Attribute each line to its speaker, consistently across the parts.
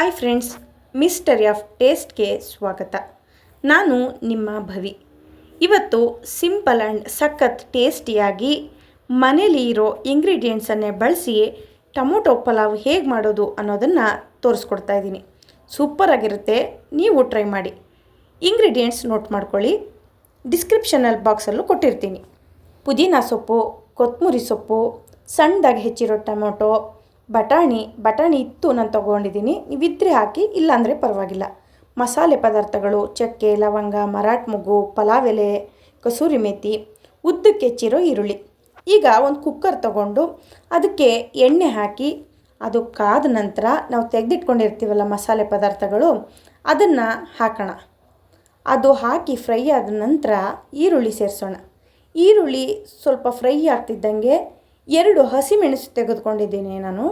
Speaker 1: Hi friends mystery of ಟೇಸ್ಟ್ಗೆ ಸ್ವಾಗತ. ನಾನು ನಿಮ್ಮ ಭವಿ. ಇವತ್ತು ಸಿಂಪಲ್ ಆ್ಯಂಡ್ ಸಖತ್ ಟೇಸ್ಟಿಯಾಗಿ ಮನೇಲಿ ಇರೋ ಇಂಗ್ರೀಡಿಯೆಂಟ್ಸನ್ನೇ ಬಳಸಿ ಟೊಮೊಟೊ ಪಲಾವ್ ಹೇಗೆ ಮಾಡೋದು ಅನ್ನೋದನ್ನು ತೋರಿಸ್ಕೊಡ್ತಾ ಇದ್ದೀನಿ. ಸೂಪರಾಗಿರುತ್ತೆ ನೀವು ಟ್ರೈ ಮಾಡಿ. ಇಂಗ್ರೀಡಿಯೆಂಟ್ಸ್ ನೋಟ್ ಮಾಡ್ಕೊಳ್ಳಿ. ಡಿಸ್ಕ್ರಿಪ್ಷನಲ್ ಬಾಕ್ಸಲ್ಲೂ ಕೊಟ್ಟಿರ್ತೀನಿ. ಪುದೀನ ಸೊಪ್ಪು ಕೊತ್ತಂಬರಿ ಸೊಪ್ಪು, ಸಣ್ಣದಾಗಿ ಹೆಚ್ಚಿರೋ ಟೊಮೊಟೊ ಬಟಾಣಿ ಬಟಾಣಿ ಇತ್ತು ನಾನು ತೊಗೊಂಡಿದ್ದೀನಿ ನೀವಿದ್ರೆ ಹಾಕಿ, ಇಲ್ಲಾಂದರೆ ಪರವಾಗಿಲ್ಲ. ಮಸಾಲೆ ಪದಾರ್ಥಗಳು, ಚಕ್ಕೆ, ಲವಂಗ, ಮರಾಠ ಮೊಗ್ಗು ಪಲಾವ್ ಎಲೆ, ಕಸೂರಿ ಮೇಥಿ ಉದ್ದಕ್ಕೆ ಹೆಚ್ಚಿರೋ ಈರುಳ್ಳಿ. ಈಗ ಒಂದು ಕುಕ್ಕರ್ ತಗೊಂಡು ಅದಕ್ಕೆ ಎಣ್ಣೆ ಹಾಕಿ, ಅದು ಕಾದ ನಂತರ ನಾವು ತೆಗೆದಿಟ್ಕೊಂಡಿರ್ತೀವಲ್ಲ ಮಸಾಲೆ ಪದಾರ್ಥಗಳು, ಅದನ್ನು ಹಾಕೋಣ. ಅದು ಹಾಕಿ ಫ್ರೈ ಆದ ನಂತರ ಈರುಳ್ಳಿ ಸೇರಿಸೋಣ. ಈರುಳ್ಳಿ ಸ್ವಲ್ಪ ಫ್ರೈ ಆಗ್ತಿದ್ದಂಗೆ ಎರಡು ಹಸಿಮೆಣಸು ತೆಗೆದುಕೊಂಡಿದ್ದೀನಿ ನಾನು.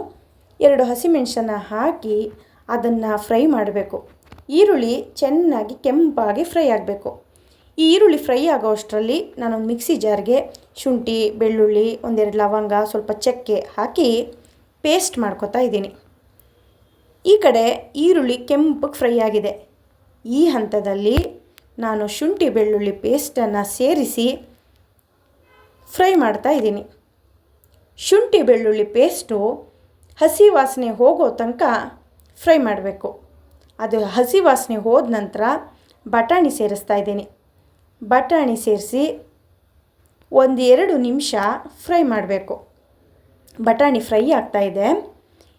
Speaker 1: ಎರಡು ಹಸಿಮೆಣಸನ್ನು ಹಾಕಿ ಅದನ್ನು ಫ್ರೈ ಮಾಡಬೇಕು. ಈರುಳ್ಳಿ ಚೆನ್ನಾಗಿ ಕೆಂಪಾಗಿ ಫ್ರೈ ಆಗಬೇಕು. ಈ ಈರುಳ್ಳಿ ಫ್ರೈ ಆಗೋ ನಾನೊಂದು ಮಿಕ್ಸಿ ಜಾರ್ಗೆ ಶುಂಠಿ, ಬೆಳ್ಳುಳ್ಳಿ, ಒಂದೆರಡು ಲವಂಗ, ಸ್ವಲ್ಪ ಚಕ್ಕೆ ಹಾಕಿ ಪೇಸ್ಟ್ ಮಾಡ್ಕೊತಾ ಇದ್ದೀನಿ. ಈ ಕಡೆ ಈರುಳ್ಳಿ ಕೆಂಪಗೆ ಫ್ರೈ ಆಗಿದೆ. ಈ ಹಂತದಲ್ಲಿ ನಾನು ಶುಂಠಿ, ಬೆಳ್ಳುಳ್ಳಿ ಪೇಸ್ಟನ್ನು ಸೇರಿಸಿ ಫ್ರೈ ಮಾಡ್ತಾ ಇದ್ದೀನಿ. ಶುಂಠಿ, ಬೆಳ್ಳುಳ್ಳಿ ಪೇಸ್ಟು ಹಸಿ ವಾಸನೆ ಹೋಗೋ ತನಕ ಫ್ರೈ ಮಾಡಬೇಕು. ಅದು ಹಸಿ ವಾಸನೆ ಹೋದ ನಂತರ ಬಟಾಣಿ ಸೇರಿಸ್ತಾ ಇದ್ದೀನಿ. ಬಟಾಣಿ ಸೇರಿಸಿ ಒಂದು ಎರಡು ನಿಮಿಷ ಫ್ರೈ ಮಾಡಬೇಕು. ಬಟಾಣಿ ಫ್ರೈ ಆಗ್ತಾಯಿದೆ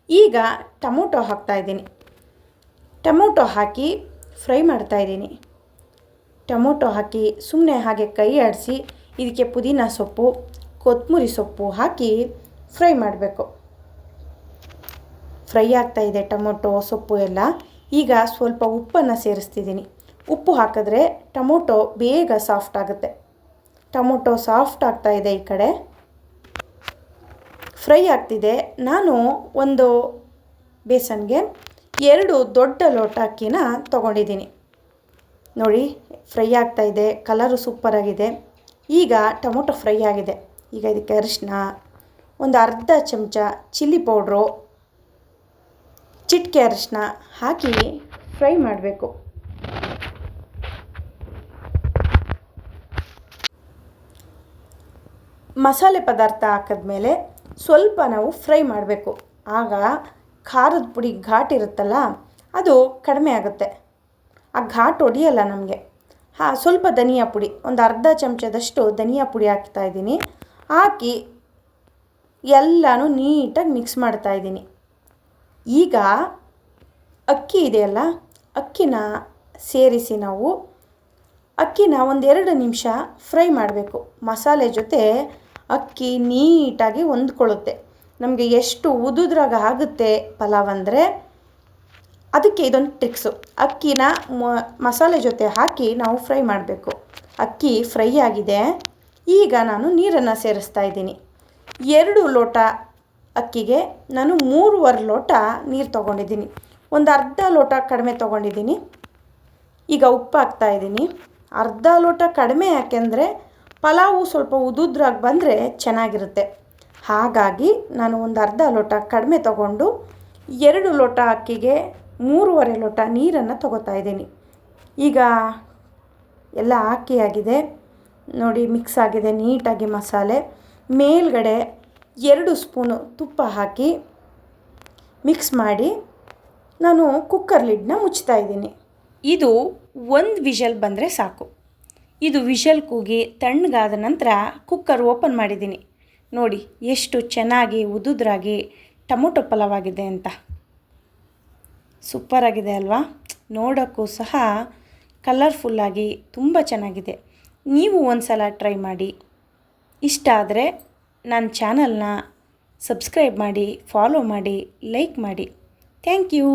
Speaker 1: ಈಗ ಟೊಮೊಟೊ ಹಾಕ್ತಾಯಿದ್ದೀನಿ ಟೊಮೊಟೊ ಹಾಕಿ ಫ್ರೈ ಮಾಡ್ತಾಯಿದ್ದೀನಿ ಟೊಮೊಟೊ ಹಾಕಿ ಸುಮ್ಮನೆ ಹಾಗೆ ಕೈ ಆಡಿಸಿ, ಇದಕ್ಕೆ ಪುದೀನ ಸೊಪ್ಪು ಕೊತ್ತಂಬರಿ ಸೊಪ್ಪು ಹಾಕಿ ಫ್ರೈ ಮಾಡಬೇಕು. ಫ್ರೈ ಆಗ್ತಾ ಇದೆ, ಟೊಮೊಟೊ, ಸೊಪ್ಪು ಎಲ್ಲ. ಈಗ ಸ್ವಲ್ಪ ಉಪ್ಪನ್ನು ಸೇರಿಸ್ತಿದ್ದೀನಿ. ಉಪ್ಪು ಹಾಕಿದ್ರೆ ಟೊಮೊಟೊ ಬೇಗ ಸಾಫ್ಟ್ ಆಗುತ್ತೆ. ಟೊಮೊಟೊ ಸಾಫ್ಟ್ ಆಗ್ತಾ ಇದೆ ಈ ಕಡೆ. ಫ್ರೈ ಆಗ್ತಿದೆ. ನಾನು ಒಂದು ಬೇಸನ್ಗೆ ಎರಡು ದೊಡ್ಡ ಲೋಟ ಅಕ್ಕಿನ ತೊಗೊಂಡಿದ್ದೀನಿ. ನೋಡಿ, ಫ್ರೈ ಆಗ್ತಾ ಇದೆ, ಕಲರು ಸೂಪರಾಗಿದೆ ಈಗ ಟೊಮೊಟೊ ಫ್ರೈ ಆಗಿದೆ. ಈಗ ಇದಕ್ಕೆ ಅರಿಶಿನ ಒಂದು ಅರ್ಧ ಚಮಚ ಚಿಲ್ಲಿ ಪೌಡ್ರು ಚಿಟಿಕೆ ಅರಿಶಿನ ಹಾಕಿ ಫ್ರೈ ಮಾಡಬೇಕು. ಮಸಾಲೆ ಪದಾರ್ಥ ಹಾಕಿದ್ಮೇಲೆ ಸ್ವಲ್ಪ ನಾವು ಫ್ರೈ ಮಾಡಬೇಕು. ಆಗ ಖಾರದ ಪುಡಿ ಘಾಟ್ ಇರುತ್ತಲ್ಲ, ಅದು ಕಡಿಮೆ ಆಗುತ್ತೆ. ಆ ಘಾಟ್ ಹೊಡಿಯಲ್ಲ ನಮಗೆ. ಹಾಂ, ಸ್ವಲ್ಪ ಧನಿಯಾ ಪುಡಿ, ಒಂದು ಅರ್ಧ ಚಮಚದಷ್ಟು ಧನಿಯಾ ಪುಡಿ ಹಾಕ್ತಾ ಇದ್ದೀನಿ. ಹಾಕಿ ಎಲ್ಲನೂ ನೀಟಾಗಿ ಮಿಕ್ಸ್ ಮಾಡ್ತಾ ಇದ್ದೀನಿ. ಈಗ ಅಕ್ಕಿ ಇದೆಯಲ್ಲ, ಅಕ್ಕಿನ ಸೇರಿಸಿ ನಾವು ಅಕ್ಕಿನ ಒಂದೆರಡು ನಿಮಿಷ ಫ್ರೈ ಮಾಡಬೇಕು. ಮಸಾಲೆ ಜೊತೆ ಅಕ್ಕಿ ನೀಟಾಗಿ ಹೊಂದ್ಕೊಳ್ಳುತ್ತೆ. ನಮಗೆ ಎಷ್ಟು ಉದುದ್ರಾಗ ಆಗುತ್ತೆ ಪಲಾವ್ ಅಂದರೆ ಅದಕ್ಕೆ ಇದೊಂದು ಟ್ರಿಕ್ಸು ಅಕ್ಕಿನ ಮಸಾಲೆ ಜೊತೆ ಹಾಕಿ ನಾವು ಫ್ರೈ ಮಾಡಬೇಕು. ಅಕ್ಕಿ ಫ್ರೈ ಆಗಿದೆ. ಈಗ ನಾನು ನೀರನ್ನು ಸೇರಿಸ್ತಾ ಇದ್ದೀನಿ. ಎರಡು ಲೋಟ ಅಕ್ಕಿಗೆ ನಾನು ಮೂರುವರೆ ಲೋಟ ನೀರು ತೊಗೊಂಡಿದ್ದೀನಿ. ಒಂದು ಅರ್ಧ ಲೋಟ ಕಡಿಮೆ ತೊಗೊಂಡಿದ್ದೀನಿ. ಈಗ ಉಪ್ಪು ಹಾಕ್ತಾ ಇದ್ದೀನಿ. ಅರ್ಧ ಲೋಟ ಕಡಿಮೆ ಯಾಕೆಂದರೆ ಪಲಾವು ಸ್ವಲ್ಪ ಉದುದ್ರಾಗಿ ಬಂದರೆ ಚೆನ್ನಾಗಿರುತ್ತೆ. ಹಾಗಾಗಿ ನಾನು ಒಂದು ಅರ್ಧ ಲೋಟ ಕಡಿಮೆ ತಗೊಂಡು ಎರಡು ಲೋಟ ಅಕ್ಕಿಗೆ ಮೂರುವರೆ ಲೋಟ ನೀರನ್ನು ತೊಗೋತಾ ಇದ್ದೀನಿ. ಈಗ ಎಲ್ಲ ಹಾಕಿ ಆಗಿದೆ. ನೋಡಿ ಮಿಕ್ಸ್ ಆಗಿದೆ, ನೀಟಾಗಿ ಮಸಾಲೆ. ಮೇಲ್ಗಡೆ ಎರಡು ಸ್ಪೂನು ತುಪ್ಪ ಹಾಕಿ ಮಿಕ್ಸ್ ಮಾಡಿ ನಾನು ಕುಕ್ಕರ್ ಲಿಡ್ನ ಮುಚ್ತಾ ಇದ್ದೀನಿ. ಇದು ಒಂದು ವಿಷಲ್ ಬಂದರೆ ಸಾಕು. ಇದು ವಿಷಲ್ ಕೂಗಿ ತಣ್ಣಗಾದ ನಂತರ ಕುಕ್ಕರ್ ಓಪನ್ ಮಾಡಿದ್ದೀನಿ. ನೋಡಿ ಎಷ್ಟು ಚೆನ್ನಾಗಿ ಉದುದ್ರಾಗಿ ಟೊಮೊಟೊ ಪಲಾವಾಗಿದೆ ಅಂತ. ಸೂಪರಾಗಿದೆ ಅಲ್ವಾ? ನೋಡೋಕ್ಕೂ ಸಹ ಕಲರ್ಫುಲ್ಲಾಗಿ ತುಂಬ ಚೆನ್ನಾಗಿದೆ. ನೀವು ಒಂದು ಸಲ ಟ್ರೈ ಮಾಡಿ. ಇಷ್ಟ ಆದರೆ ನನ್ನ ಚಾನಲ್ನ ಸಬ್ಸ್ಕ್ರೈಬ್ ಮಾಡಿ ಫಾಲೋ ಮಾಡಿ ಲೈಕ್ ಮಾಡಿ. Thank you